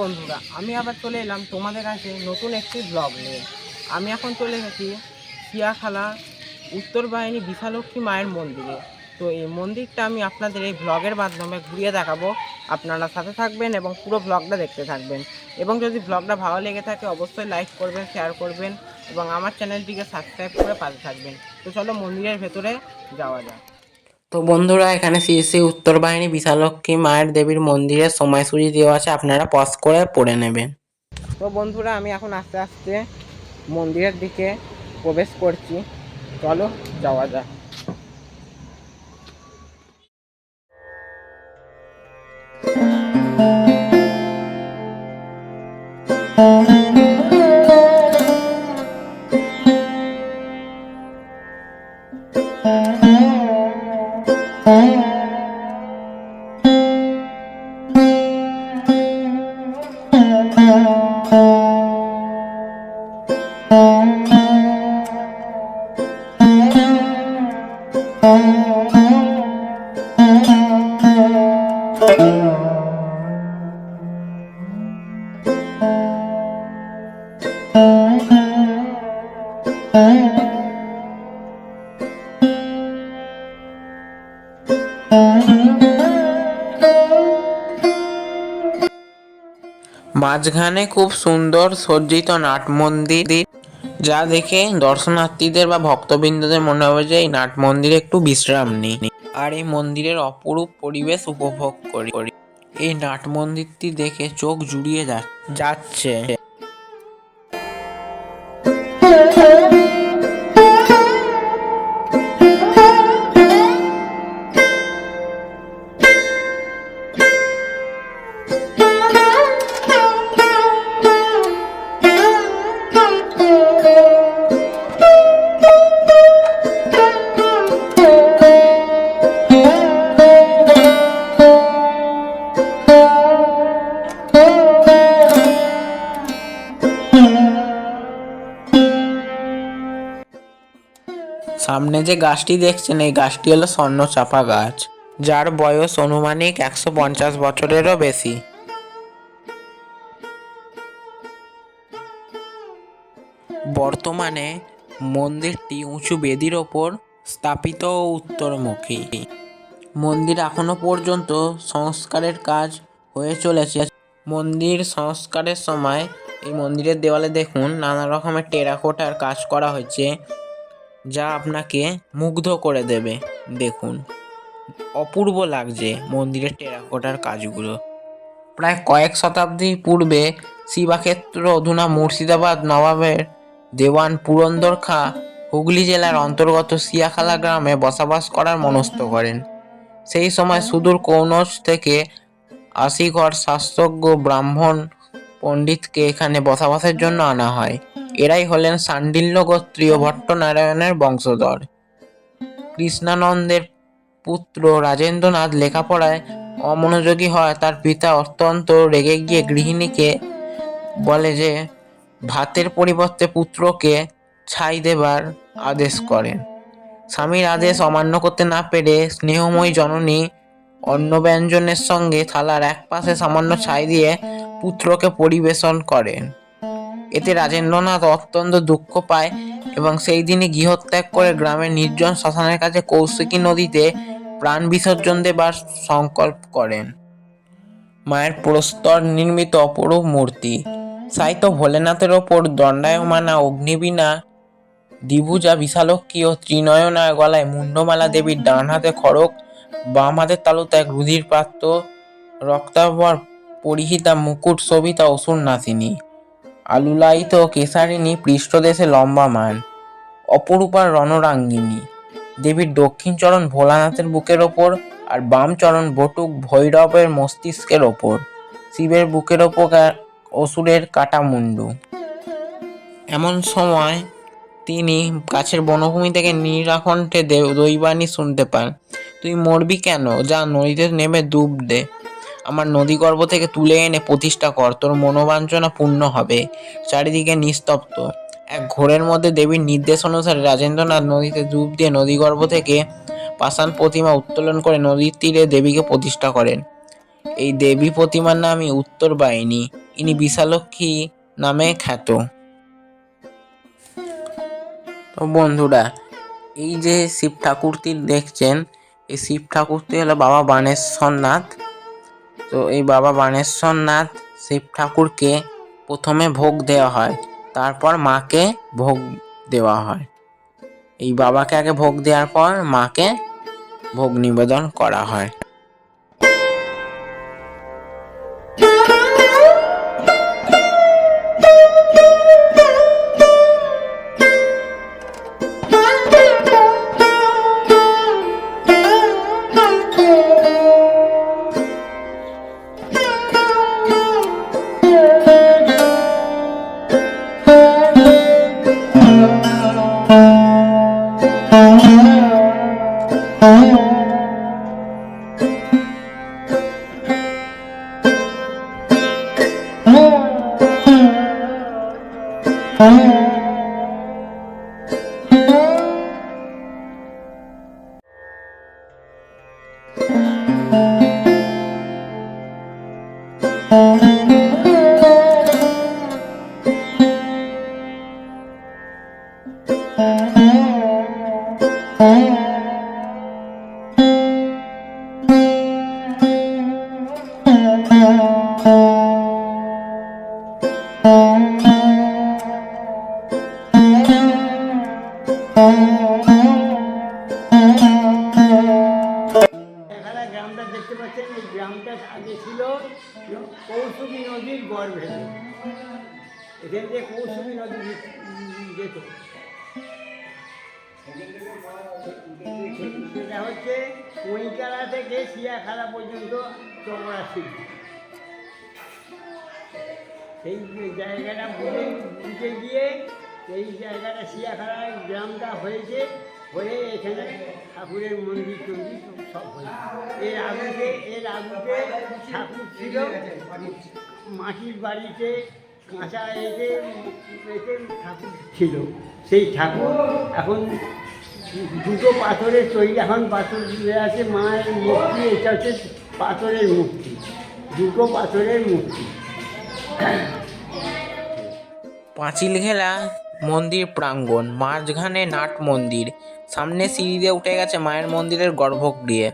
বন্ধুরা, আমি আবার চলে এলাম তোমাদের কাছে নতুন একটি ব্লগ নিয়ে। আমি এখন চলে গেছি শিয়াখালা উত্তর বাহিনী বিশালক্ষী মায়ের মন্দিরে। তো এই মন্দিরটা আমি আপনাদের এই ব্লগের মাধ্যমে ঘুরিয়ে দেখাবো। আপনারা সাথে থাকবেন এবং পুরো ব্লগটা দেখতে থাকবেন। এবং যদি ব্লগটা ভালো লেগে থাকে, অবশ্যই লাইক করবেন শেয়ার করবেন এবং আমার চ্যানেলটিকে সাবস্ক্রাইব করে পাশে থাকবেন। তো চলো মন্দিরের ভেতরে যাওয়া যাক। তো বন্ধুরা, এখানে শ্রী শ্রী উত্তর বাহিনী বিশালক্ষী মায়ের দেবীর মন্দিরের সময়সূচি দেওয়া আছে, আপনারা পজ করে পড়ে নেবেন। তো বন্ধুরা, আমি এখন আস্তে আস্তে মন্দিরের দিকে প্রবেশ করছি। চলো, যাওয়া যাক। মাঝখানে খুব সুন্দর সজ্জিত নাট মন্দির যা দেখে দর্শনার্থীদের বা ভক্তবৃন্দদের মনে হবে যে এই নাট মন্দিরে একটু বিশ্রাম নিই আর এই মন্দিরের অপরূপ পরিবেশ উপভোগ করি। এই নাট মন্দিরটি দেখে চোখ জুড়িয়ে যাচ্ছে। সামনে যে গাছটি দেখছেন, এই গাছটি হলো স্বর্ণচাপা গাছ, যার বয়স অনুমানিক একশো পঞ্চাশ বছরেরও বেশি। বর্তমানে মন্দিরটি উঁচু বেদির ওপর স্থাপিত উত্তরমুখী। মন্দির এখনও পর্যন্ত সংস্কারের কাজ হয়ে চলেছে। মন্দির সংস্কারের সময় এই মন্দিরের দেওয়ালে দেখুন, নানা রকমের টেরাকোটার কাজ করা হয়েছে। যা আপনাকে মুগ্ধ করে দেবে। দেখুন, অপূর্ব লাগছে মন্দিরের টেরাকোটার কাজগুলো। প্রায় কয়েক শতাব্দী পূর্বে শিবাক্ষেত্র, অধুনা মুর্শিদাবাদ, নবাবের দেওয়ান পুরন্দর খাঁ হুগলি জেলার অন্তর্গত সিয়াখালা গ্রামে বসবাস করার মনস্থ করেন। সেই সময় সুদূর কৌনজ থেকে আশিঘর শাস্ত্রজ্ঞ ব্রাহ্মণ পণ্ডিতকে এখানে বসবাসের জন্য আনা হয়। এরাই হলেন সান্ডিল্য গোত্রীয় ভট্টনারায়ণের বংশধর। কৃষ্ণানন্দের পুত্র রাজেন্দ্রনাথ লেখাপড়ায় অমনোযোগী হয়, তার পিতা অত্যন্ত রেগে গিয়ে গৃহিণীকে বলে যে, ভাতের পরিবর্তে পুত্রকে ছাই দেবার আদেশ করেন। স্বামীর আদেশ অমান্য করতে না পেরে স্নেহময়ী জননী অন্য ব্যঞ্জনের সঙ্গে থালার এক পাশে সামান্য ছাই দিয়ে পুত্রকে পরিবেশন করেন। এতে রাজেন্দ্রনাথ অত্যন্ত দুঃখ পায় এবং সেই দিনই গৃহত্যাগ করে গ্রামের নির্জন শ্মশানের কাছে কৌশিকী নদীতে প্রাণ বিসর্জন দেবার সংকল্প করেন। মায়ের প্রস্তর নির্মিত অপরূপ মূর্তি সাইতো ভোলেনাথের ওপর দণ্ডায়মানা অগ্নিবীণা, দ্বিভুজা বিশালক্ষী ও ত্রিনয়না গলায় মুন্ডমালা দেবীর ডান হাতে খড়ক বাম হাতের তালুতে এক রুধির প্রাপ্ত রক্তাবর পরিহিতা মুকুট শোভিতা অসুর নাসিনী আলুলায়িত কেশারিণী পৃষ্ঠদেশে লম্বা মান অপরূপার রণরাঙ্গিনী। দেবীর দক্ষিণ চরণ ভোলানাথের বুকের ওপর আর বাম চরণ বটুক ভৈরবের মস্তিষ্কের ওপর। শিবের বুকের ওপর অসুরের কাটা মুন্ডু এমন সময় তিনি কাছের বনভূমি থেকে নীরাকণ্ঠে দৈবাণী শুনতে পান, তুই মরবি কেন? যা নদীতে নেমে ডুব দে। আমার নদীগর্ভ থেকে তুলে এনে প্রতিষ্ঠা কর। তোর মনোবাঞ্ছনা পূর্ণ হবে। চারিদিকে নিস্তব্ধ। এক ঘোরের মধ্যে দেবীর নির্দেশ অনুসারে রাজেন্দ্রনাথ নদীতে ডুব দিয়ে নদীগর্ভ থেকে পাষাণ প্রতিমা উত্তোলন করে নদীর তীরে দেবীকে প্রতিষ্ঠা করেন। এই দেবী প্রতিমার নামই উত্তর বাহিনী। ইনি বিশালক্ষী নামে খ্যাত। তো বন্ধুরা, এই যে শিব ঠাকুরটি দেখছেন, এই শিব ঠাকুরটি হলো বাবা বানেশ্বর নাথ তো এই বাবা বানেশ্বর নাথ শিব ঠাকুরকে প্রথমে ভোগ দেওয়া হয়, তারপর মাকে ভোগ দেওয়া হয়। এই বাবাকে আগে ভোগ দেওয়ার পর মাকে ভোগ নিবেদন করা হয়। এখানে নদীর গর্ভে। এখান নদী এটা হচ্ছে কইকালা থেকে শিয়াখালা পর্যন্ত চমড়া ছিল সেই জায়গাটা বুঝে বুঝে গিয়ে এই জায়গাটা শিয়াখালা গ্রামটা হয়েছে, হয়ে এখানে ঠাকুরের মন্দির তৈরি সব হয়েছে। এর আগুতে এর আগুতে ঠাকুর ছিল, মাটির বাড়িতে কাঁচা এতে এতে ঠাকুর ছিল। সেই ঠাকুর এখন দুটো পাথরের তৈরি, এখন পাথর দিয়ে আছে, মায়ের মূর্তি, এটা হচ্ছে পাথরের মূর্তি, দুটো পাথরের মূর্তি। পাঁচিল ঘেরা মন্দির প্রাঙ্গণ, মাঝখানে নাট মন্দির, সামনে সিঁড়ি দিয়ে উঠে গেছে মায়ের মন্দিরের গর্ভগৃহে।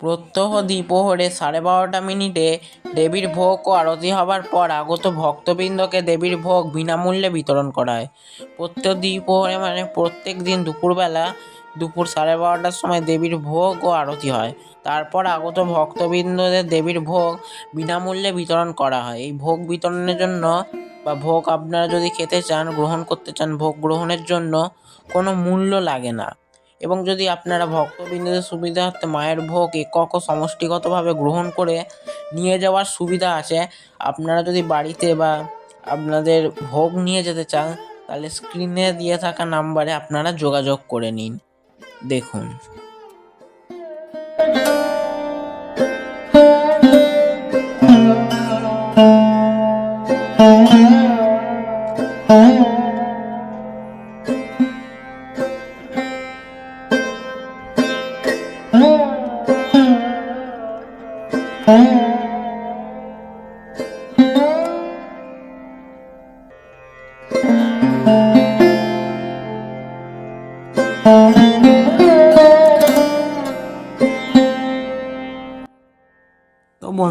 প্রত্যহ দ্বিপ্রহরে সাড়ে বারোটা মিনিটে দেবীর ভোগ ও আরতি হবার পর আগত ভক্তবৃন্দকে দেবীর ভোগ বিনামূল্যে বিতরণ করা হয় প্রত্যেক দ্বিপ্রহরে মানে প্রত্যেক দিন দুপুরবেলা দুপুর সাড়ে বারোটার সময় দেবীর ভোগ ও আরতি হয়। তারপর আগত ভক্তবৃন্দদের দেবীর ভোগ বিনামূল্যে বিতরণ করা হয়। এই ভোগ বিতরণের জন্য বা ভোগ আপনারা যদি খেতে চান, গ্রহণ করতে চান, ভোগ গ্রহণের জন্য কোনো মূল্য লাগে না। এবং যদি আপনারা ভক্তবৃন্দদের সুবিধার্থে মায়ের ভোগ একক ও সমষ্টিগতভাবে গ্রহণ করে নিয়ে যাওয়ার সুবিধা আছে, আপনারা যদি বাড়িতে বা আপনাদের ভোগ নিয়ে যেতে চান, তাহলে স্ক্রিনে দিয়ে থাকা নাম্বারে আপনারা যোগাযোগ করে নিন। দেখুন তো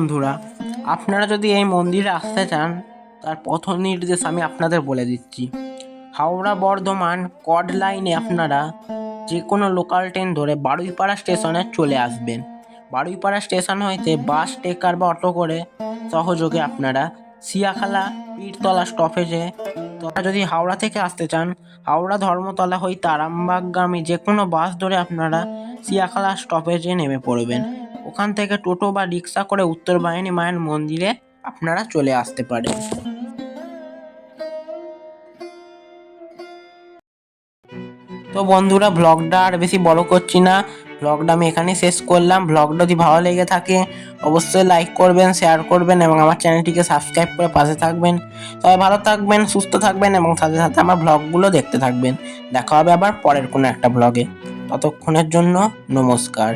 বন্ধুরা, আপনারা যদি এই মন্দিরে আসতে চান, তার পথ নির্দেশ আমি আপনাদের বলে দিচ্ছি। হাওড়া বর্ধমান কড লাইনে আপনারা যে কোনো লোকাল ট্রেন ধরে বারুইপাড়া স্টেশনে চলে আসবেন। বারুইপাড়া স্টেশন হইতে বাস টেকার বা অটো করে সহযোগে আপনারা সিয়াখালা পীরতলা স্টপেজে তথা যদি হাওড়া থেকে আসতে চান, হাওড়া ধর্মতলা হইতে আরামবাগগামী যে কোনো বাস ধরে আপনারা সিয়াখালা স্টপেজে নেমে পড়বেন। ওখান থেকে টোটো বা রিক্সা করে উত্তর বাহিনী মায়ের মন্দিরে আপনারা চলে আসতে পারেন। তো বন্ধুরা ব্লগটা আর বেশি বড় করছি না। ব্লগটা আমি এখানে শেষ করলাম। ব্লগটা যদি ভালো লেগে থাকে, অবশ্যই লাইক করবেন শেয়ার করবেন এবং আমার চ্যানেলটিকে সাবস্ক্রাইব করে পাশে থাকবেন। সবাই ভালো থাকবেন, সুস্থ থাকবেন এবং সাথে সাথে আমার ব্লগগুলো দেখতে থাকবেন। দেখা হবে আবার পরের কোনো একটা ব্লগে ততক্ষণের জন্য নমস্কার।